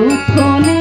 উঠোনে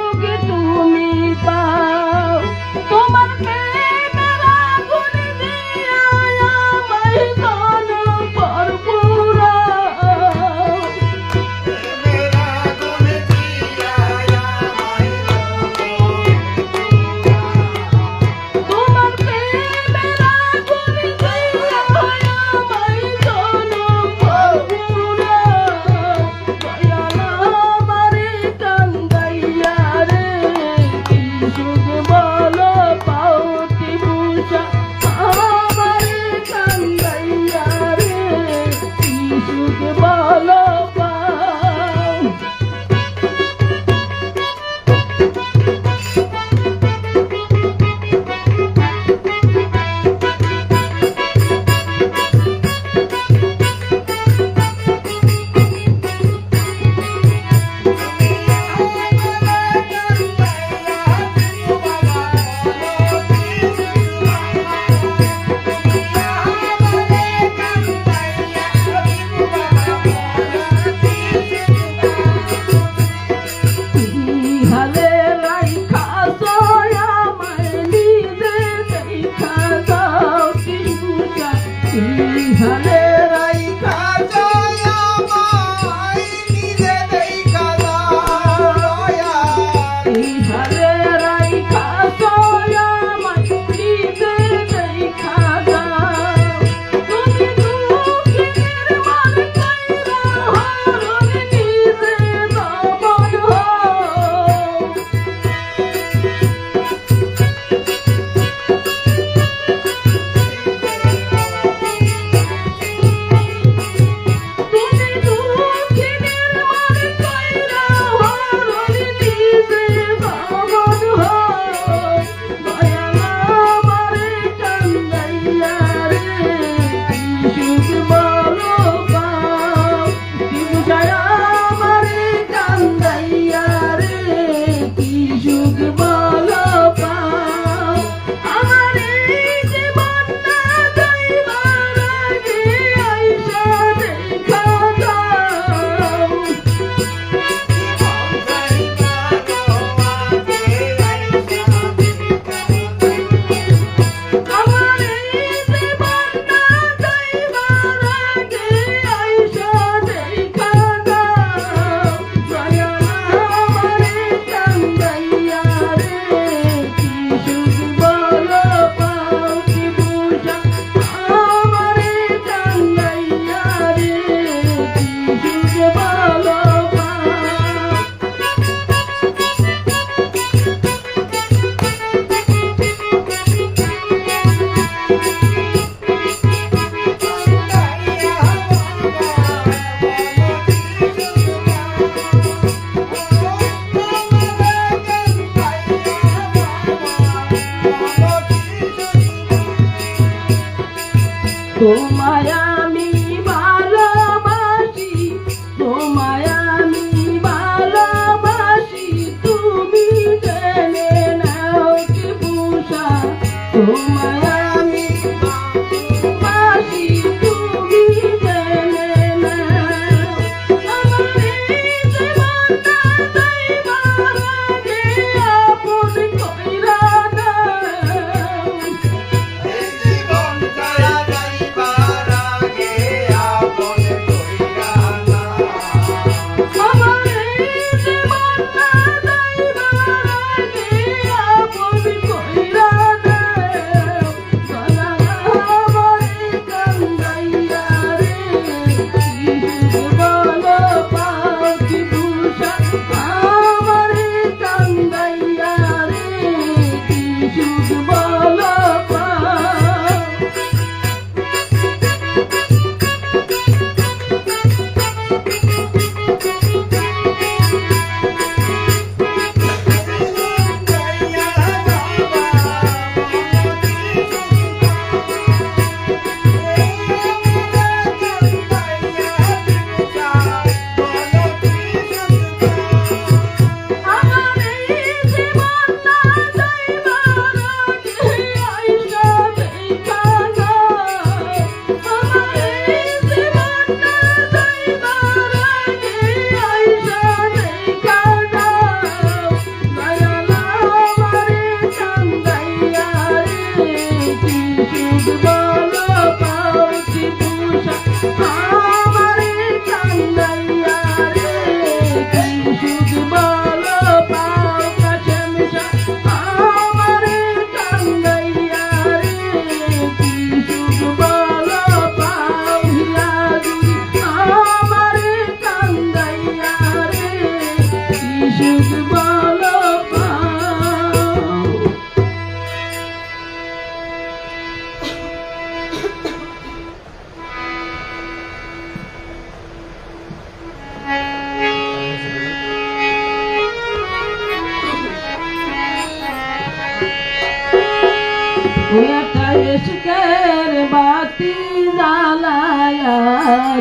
কি সুখ তুমি পাও Simba.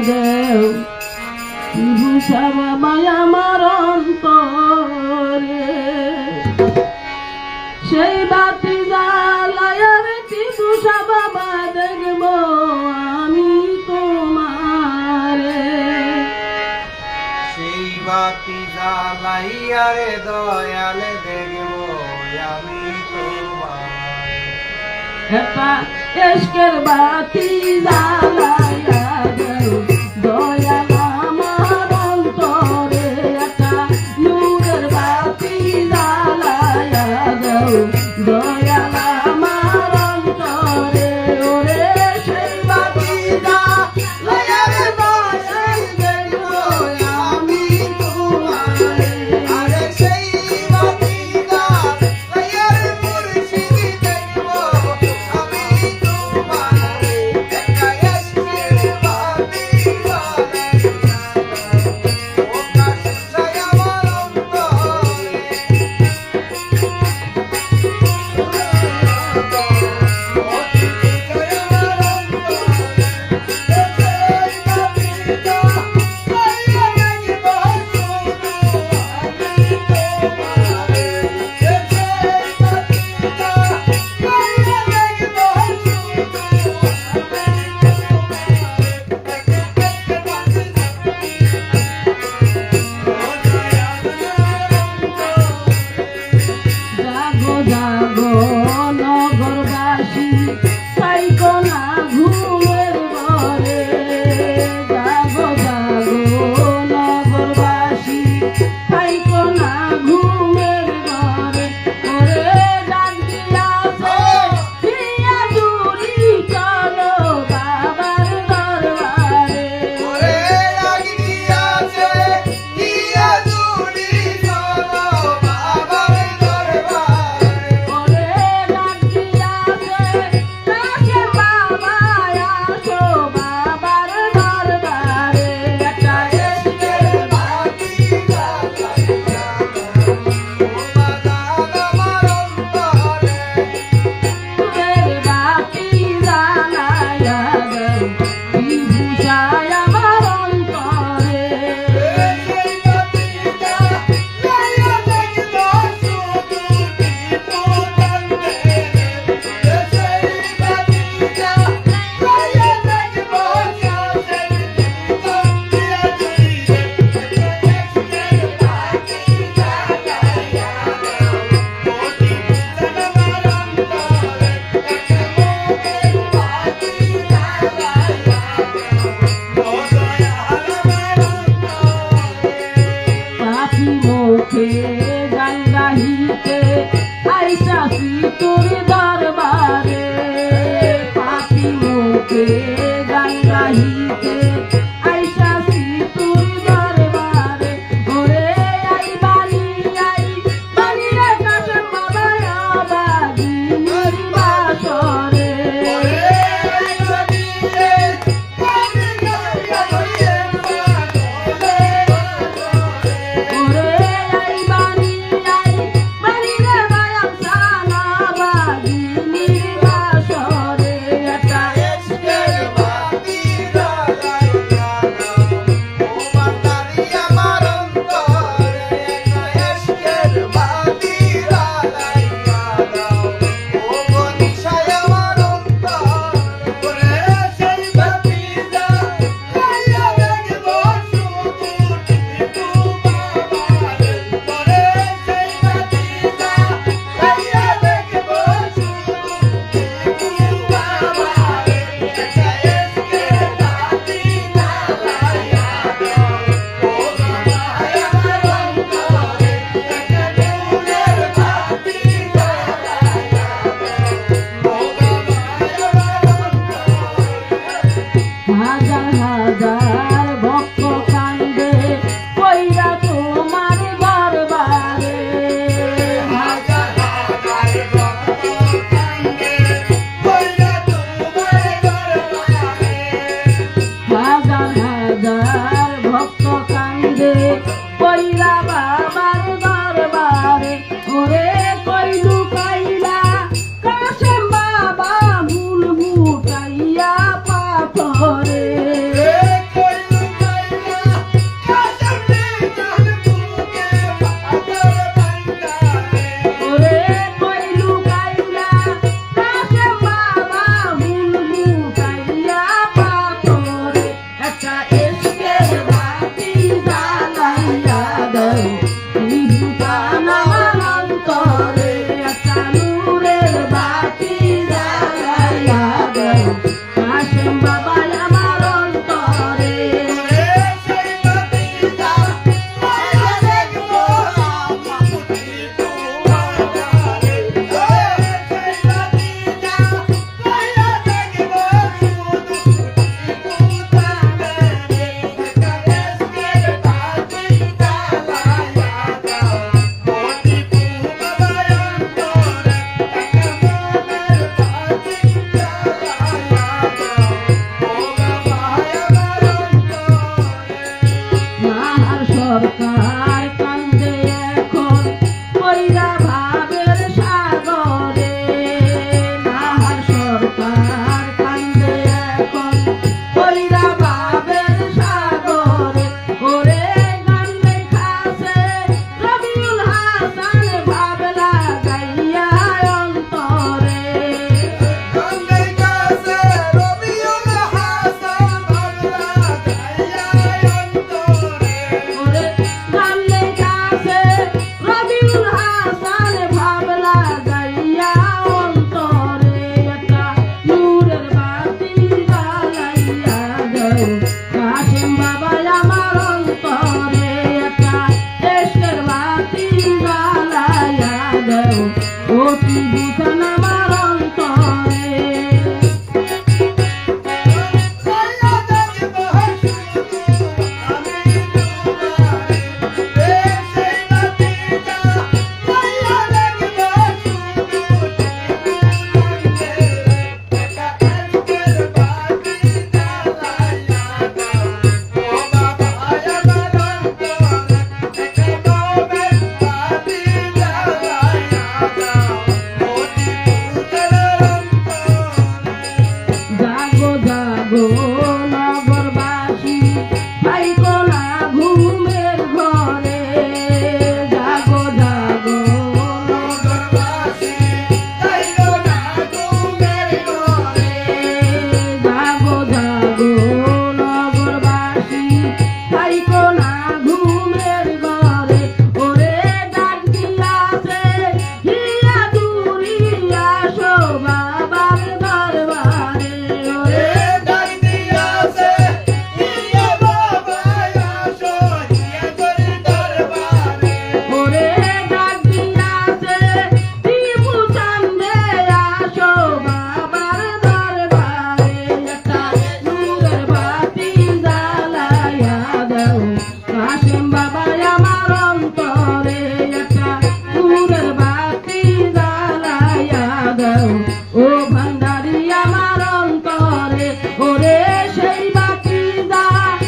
দেও। বুঝাব মায়া আমার অন্তরে। সেই বাতি জালায়ার কি বুঝাব দেখব আমি তোমারে। সেই বাতি জালাইয়ারে দয়াল দেখব আমি তোমার। এটা এসকের বাতি জাল ভক্ত কান্দে কইরা বা